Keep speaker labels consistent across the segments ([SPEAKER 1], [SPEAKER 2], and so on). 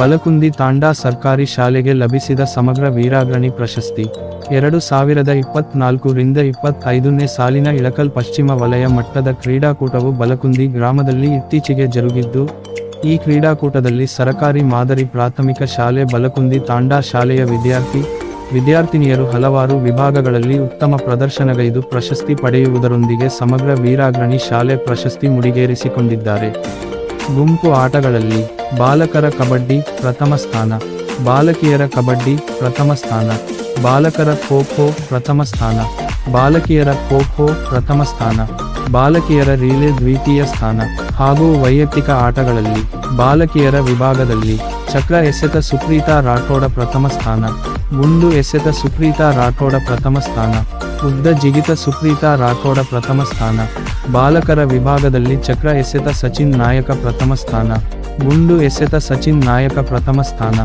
[SPEAKER 1] ಬಲಕುಂದಿ ತಾಂಡಾ ಸರ್ಕಾರಿ ಶಾಲೆಗೆ ಲಭಿಸಿದ ಸಮಗ್ರ ವೀರಾಗ್ರಣಿ ಪ್ರಶಸ್ತಿ. ಎರಡು ಸಾವಿರದ ಇಪ್ಪತ್ನಾಲ್ಕು ರಿಂದ ಇಪ್ಪತ್ತೈದನೇ ಸಾಲಿನ ಇಳಕಲ್ ಪಶ್ಚಿಮ ವಲಯ ಮಟ್ಟದ ಕ್ರೀಡಾಕೂಟವು ಬಲಕುಂದಿ ಗ್ರಾಮದಲ್ಲಿ ಇತ್ತೀಚೆಗೆ ಜರುಗಿದ್ದು, ಈ ಕ್ರೀಡಾಕೂಟದಲ್ಲಿ ಸರಕಾರಿ ಮಾದರಿ ಪ್ರಾಥಮಿಕ ಶಾಲೆ ಬಲಕುಂದಿ ತಾಂಡಾ ಶಾಲೆಯ ವಿದ್ಯಾರ್ಥಿ, ವಿದ್ಯಾರ್ಥಿನಿಯರು ಹಲವಾರು ವಿಭಾಗಗಳಲ್ಲಿ ಉತ್ತಮ ಪ್ರದರ್ಶನಗೈದು ಪ್ರಶಸ್ತಿ ಪಡೆಯುವುದರೊಂದಿಗೆ ಸಮಗ್ರ ವೀರಾಗ್ರಣಿ ಶಾಲೆ ಪ್ರಶಸ್ತಿ ಮುಡಿಗೇರಿಸಿಕೊಂಡಿದ್ದಾರೆ. ಗುಂಪು ಆಟಗಳಲ್ಲಿ ಬಾಲಕರ ಕಬಡ್ಡಿ ಪ್ರಥಮ ಸ್ಥಾನ. ಬಾಲಕಿಯರ ಕಬಡ್ಡಿ ಪ್ರಥಮ ಸ್ಥಾನ. ಬಾಲಕರ ಖೋ ಖೋ ಪ್ರಥಮ ಸ್ಥಾನ. ಬಾಲಕಿಯರ ಖೋ ಖೋ ಪ್ರಥಮ ಸ್ಥಾನ. ಬಾಲಕಿಯರ ರೀಲೆ ದ್ವಿತೀಯ ಸ್ಥಾನ. ಹಾಗೂ ವೈಯಕ್ತಿಕ ಆಟಗಳಲ್ಲಿ, ಬಾಲಕಿಯರ ವಿಭಾಗದಲ್ಲಿ, ಚಕ್ರ ಎಸೆತ ಸುಪ್ರೀತಾ ರಾಠೋಡ ಪ್ರಥಮ ಸ್ಥಾನ. ಗುಂಡು ಎಸೆತ ಸುಪ್ರೀತಾ ರಾಠೋಡ ಪ್ರಥಮ ಸ್ಥಾನ. ಉದ್ದ ಜಿಗಿತ ಸುಪ್ರೀತಾ ರಾಠೋಡ ಪ್ರಥಮ ಸ್ಥಾನ. ಬಾಲಕರ ವಿಭಾಗದಲ್ಲಿ ಚಕ್ರ ಎಸೆತ ಸಚಿನ್ ನಾಯಕ ಪ್ರಥಮ ಸ್ಥಾನ. ಗುಂಡು ಎಸೆತ ಸಚಿನ್ ನಾಯಕ ಪ್ರಥಮ ಸ್ಥಾನ,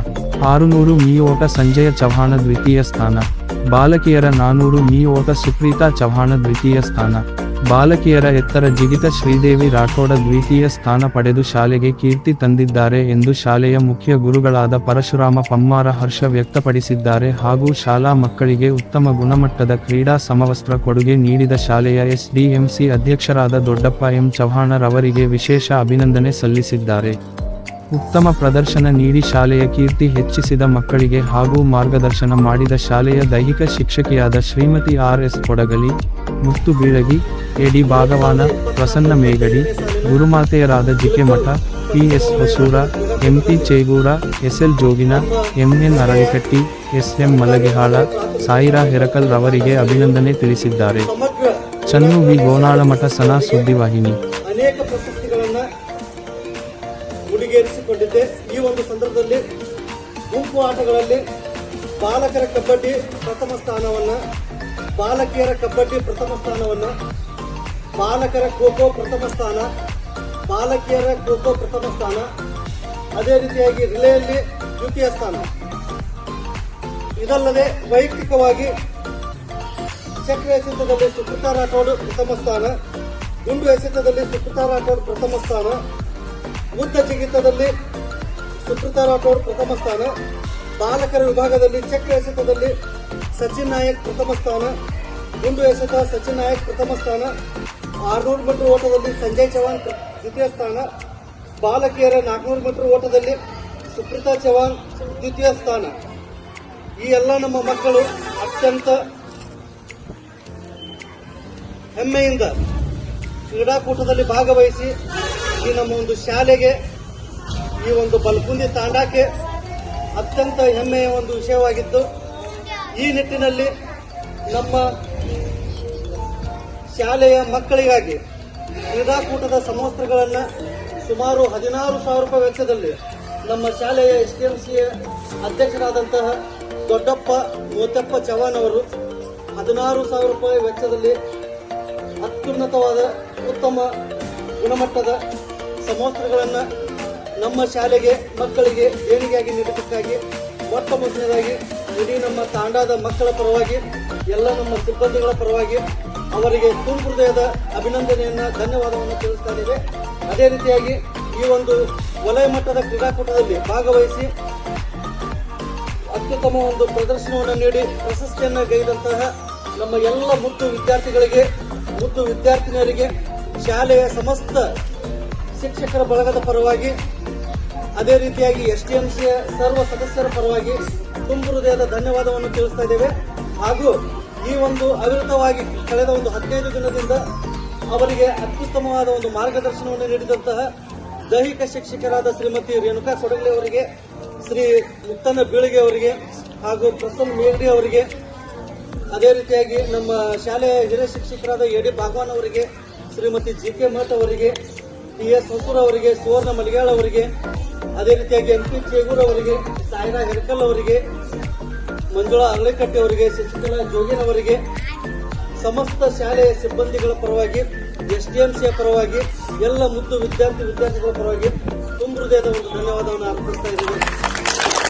[SPEAKER 1] ಆರುನೂರು ಮೀ ಓಟ ಸಂಜಯ ಚವ್ಹಾಣ ದ್ವಿತೀಯ ಸ್ಥಾನ, ಬಾಲಕಿಯರ ನಾನೂರು ಮೀ ಓಟ ಸುಪ್ರೀತಾ ಚವ್ಹಾಣ ದ್ವಿತೀಯ ಸ್ಥಾನ, ಬಾಲಕಿಯರ ಎತ್ತರ ಜಿಗಿತ ಶ್ರೀದೇವಿ ರಾಠೋಡ ದ್ವಿತೀಯ ಸ್ಥಾನ ಪಡೆದು ಶಾಲೆಗೆ ಕೀರ್ತಿ ತಂದಿದ್ದಾರೆ ಎಂದು ಶಾಲೆಯ ಮುಖ್ಯ ಗುರುಗಳಾದ ಪರಶುರಾಮ ಪಮ್ಮಾರ ಹರ್ಷ ವ್ಯಕ್ತಪಡಿಸಿದ್ದಾರೆ ಹಾಗೂ ಶಾಲಾ ಮಕ್ಕಳಿಗೆ ಉತ್ತಮ ಗುಣಮಟ್ಟದ ಕ್ರೀಡಾ ಸಮವಸ್ತ್ರ ಕೊಡುಗೆ ನೀಡಿದ ಶಾಲೆಯ ಎಸ್ಡಿಎಂಸಿ ಅಧ್ಯಕ್ಷರಾದ ದೊಡ್ಡಪ್ಪ ಎಂ ಚವ್ಹಾಣರವರಿಗೆ ವಿಶೇಷ ಅಭಿನಂದನೆ ಸಲ್ಲಿಸಿದ್ದಾರೆ. ಉತ್ತಮ ಪ್ರದರ್ಶನ ನೀಡಿ ಶಾಲೆಯ ಕೀರ್ತಿ ಹೆಚ್ಚಿಸಿದ ಮಕ್ಕಳಿಗೆ ಹಾಗೂ ಮಾರ್ಗದರ್ಶನ ಮಾಡಿದ ಶಾಲೆಯ ದೈಹಿಕ ಶಿಕ್ಷಕಿಯಾದ Shrimati R S Kodagali, Muttu Bilagi, A D Bhagwan Prasanna Megadi, ಗುರುಮಾತೆಯರಾದ GK Math, P S Hosur, M P Chegur, S L Jogin, M N Aralikatti, S M Malagihal, Saira Herakal ರವರಿಗೆ ಅಭಿನಂದನೆ ತಿಳಿಸಿದ್ದಾರೆ. ಚನ್ನು ವಿ ಗೋನಾಳಮಠ ಸನಾ ಸುದ್ದಿವಾಹಿನಿ.
[SPEAKER 2] ಒಂದು ಸಂದರ್ಭದಲ್ಲಿ ಗುಂಪು ಆಟಗಳಲ್ಲಿ ಬಾಲಕರ ಕಬಡ್ಡಿ ಪ್ರಥಮ ಸ್ಥಾನವನ್ನ, ಬಾಲಕಿಯರ ಕಬಡ್ಡಿ ಪ್ರಥಮ ಸ್ಥಾನವನ್ನ, ಬಾಲಕರ ಖೋ ಪ್ರಥಮ ಸ್ಥಾನ, ಬಾಲಕಿಯರ ಖೋ ಖೋ ಪ್ರಥಮ ಸ್ಥಾನ, ಅದೇ ರೀತಿಯಾಗಿ ರಿಲೆಯಲ್ಲಿ ದ್ವಿತೀಯ ಸ್ಥಾನ. ಇದಲ್ಲದೆ ವೈಯಕ್ತಿಕವಾಗಿ ಚಕ್ರ ಎಸೆತದಲ್ಲಿ ಸುಕೃತ ರಾಠೋಡ್ ಪ್ರಥಮ ಸ್ಥಾನ, ಗುಂಡು ಎಸೆತದಲ್ಲಿ ಸುಕೃತ ರಾಠೋಡ್ ಪ್ರಥಮ ಸ್ಥಾನ, ಉದ್ದ ಜಿಗಿತದಲ್ಲಿ ಸುಕೃತಾ ರಾಠೋಡ್ ಪ್ರಥಮ ಸ್ಥಾನ, ಬಾಲಕರ ವಿಭಾಗದಲ್ಲಿ ಚಕ್ರ ಎಸೆತದಲ್ಲಿ ಸಚಿನ್ ನಾಯಕ್ ಪ್ರಥಮ ಸ್ಥಾನ, ಗುಂಡು ಎಸೆತ ಸಚಿನ್ ನಾಯಕ್ ಪ್ರಥಮ ಸ್ಥಾನ, ಆರ್ನೂರು ಮೀಟರ್ ಓಟದಲ್ಲಿ ಸಂಜಯ್ ಚವಾನ್ ದ್ವಿತೀಯ ಸ್ಥಾನ, ಬಾಲಕಿಯರ ನಾಲ್ಕುನೂರು ಮೀಟರ್ ಓಟದಲ್ಲಿ ಸುಪ್ರೀತಾ ಚವಾನ್ ದ್ವಿತೀಯ ಸ್ಥಾನ. ಈ ಎಲ್ಲ ನಮ್ಮ ಮಕ್ಕಳು ಅತ್ಯಂತ ಹೆಮ್ಮೆಯಿಂದ ಕ್ರೀಡಾಕೂಟದಲ್ಲಿ ಭಾಗವಹಿಸಿ ಈ ನಮ್ಮ ಒಂದು ಶಾಲೆಗೆ ಈ ಒಂದು ಬಲ್ಕುಂದಿ ತಾಂಡಾಕೆ ಅತ್ಯಂತ ಹೆಮ್ಮೆಯ ಒಂದು ವಿಷಯವಾಗಿದ್ದು, ಈ ನಿಟ್ಟಿನಲ್ಲಿ ನಮ್ಮ ಶಾಲೆಯ ಮಕ್ಕಳಿಗಾಗಿ ಕ್ರೀಡಾಕೂಟದ ಸಮವಸ್ತ್ರಗಳನ್ನು ಸುಮಾರು ಹದಿನಾರು ಸಾವಿರ ರೂಪಾಯಿ ವೆಚ್ಚದಲ್ಲಿ ನಮ್ಮ ಶಾಲೆಯ ಎಸ್ ಡಿ ಎಂ ಸಿಯ ಅಧ್ಯಕ್ಷರಾದಂತಹ ದೊಡ್ಡಪ್ಪ ಮೋತಪ್ಪ ಚವಾನ್ ಅವರು ಹದಿನಾರು ಸಾವಿರ ರೂಪಾಯಿ ವೆಚ್ಚದಲ್ಲಿ ಅತ್ಯುನ್ನತವಾದ ಉತ್ತಮ ಗುಣಮಟ್ಟದ ಸಮವಸ್ತ್ರಗಳನ್ನು ನಮ್ಮ ಶಾಲೆಗೆ ಮಕ್ಕಳಿಗೆ ದೇಣಿಗೆಯಾಗಿ ನೀಡಿದ್ದಕ್ಕಾಗಿ ಮೊಟ್ಟ ಮೊದಲನೇದಾಗಿ ಇಡೀ ನಮ್ಮ ತಾಂಡಾದ ಮಕ್ಕಳ ಪರವಾಗಿ, ಎಲ್ಲ ನಮ್ಮ ಸಿಬ್ಬಂದಿಗಳ ಪರವಾಗಿ ಅವರಿಗೆ ತುಂಬ ಹೃದಯದ ಅಭಿನಂದನೆಯನ್ನ, ಧನ್ಯವಾದವನ್ನು ತಿಳಿಸ್ತಾ ಇದ್ದೇವೆ. ಅದೇ ರೀತಿಯಾಗಿ ಈ ಒಂದು ವಲಯ ಮಟ್ಟದ ಕ್ರೀಡಾಕೂಟದಲ್ಲಿ ಭಾಗವಹಿಸಿ ಅತ್ಯುತ್ತಮ ಒಂದು ಪ್ರದರ್ಶನವನ್ನು ನೀಡಿ ಪ್ರಶಸ್ತಿಯನ್ನು ಗೈದಂತಹ ನಮ್ಮ ಎಲ್ಲ ಮುದ್ದು ವಿದ್ಯಾರ್ಥಿಗಳಿಗೆ, ಮುದ್ದು ವಿದ್ಯಾರ್ಥಿನಿಯರಿಗೆ, ಶಾಲೆಯ ಸಮಸ್ತ ಶಿಕ್ಷಕರ ಬಳಗದ ಪರವಾಗಿ ಅದೇ ರೀತಿಯಾಗಿ ಎಸ್ ಡಿ ಎಂ ಸಿಯ ಸರ್ವ ಸದಸ್ಯರ ಪರವಾಗಿ ತುಂಬ ಹೃದಯದ ಧನ್ಯವಾದವನ್ನು ತಿಳಿಸ್ತಾ ಇದ್ದೇವೆ. ಹಾಗೂ ಈ ಒಂದು ಅವಿರತವಾಗಿ ಕಳೆದ ಒಂದು ಹದಿನೈದು ದಿನದಿಂದ ಅವರಿಗೆ ಅತ್ಯುತ್ತಮವಾದ ಒಂದು ಮಾರ್ಗದರ್ಶನವನ್ನು ನೀಡಿದಂತಹ ದೈಹಿಕ ಶಿಕ್ಷಕರಾದ ಶ್ರೀಮತಿ ರೇಣುಕಾ ಸೊಡಗಲಿ ಅವರಿಗೆ, ಶ್ರೀ ಮುತ್ತನ ಬೀಳಿಗೆ ಅವರಿಗೆ, ಹಾಗೂ ಪ್ರಸನ್ನ ಮೇಗಡಿ ಅವರಿಗೆ, ಅದೇ ರೀತಿಯಾಗಿ ನಮ್ಮ ಶಾಲೆಯ ಹಿರಿಯ ಶಿಕ್ಷಕರಾದ ಎ ಡಿ ಭಾಗವಾನ್ ಅವರಿಗೆ, ಶ್ರೀಮತಿ ಜಿ ಕೆ ಮಠ್ ಅವರಿಗೆ ಟಿ ಎಸ್ ಹೊಸೂರ್ ಅವರಿಗೆ, ಸುವರ್ಣ ಮಲಿಗಾಳ್ ಅವರಿಗೆ ಅದೇ ರೀತಿಯಾಗಿ ಎಂ ಪಿ ಚೇಗೂರ್ ಅವರಿಗೆ ಸಾಯಿರಾ ಹೆರ್ಕಲ್ ಅವರಿಗೆ, ಮಂಜುಳಾ ಅರಳಿಕಟ್ಟೆ ಅವರಿಗೆ, ಶಶಿಕಲಾ ಜೋಗಿನ್ ಅವರಿಗೆ, ಸಮಸ್ತ ಶಾಲೆಯ ಸಿಬ್ಬಂದಿಗಳ ಪರವಾಗಿ, ಎಸ್ ಡಿ ಎಂ ಪರವಾಗಿ, ಎಲ್ಲ ಮುದ್ದು ವಿದ್ಯಾರ್ಥಿ ವಿದ್ಯಾರ್ಥಿಗಳ ಪರವಾಗಿ ತುಂಬ ಹೃದಯದ ಒಂದು ಧನ್ಯವಾದವನ್ನು ಅರ್ಪಿಸ್ತಾ ಇದ್ದೇವೆ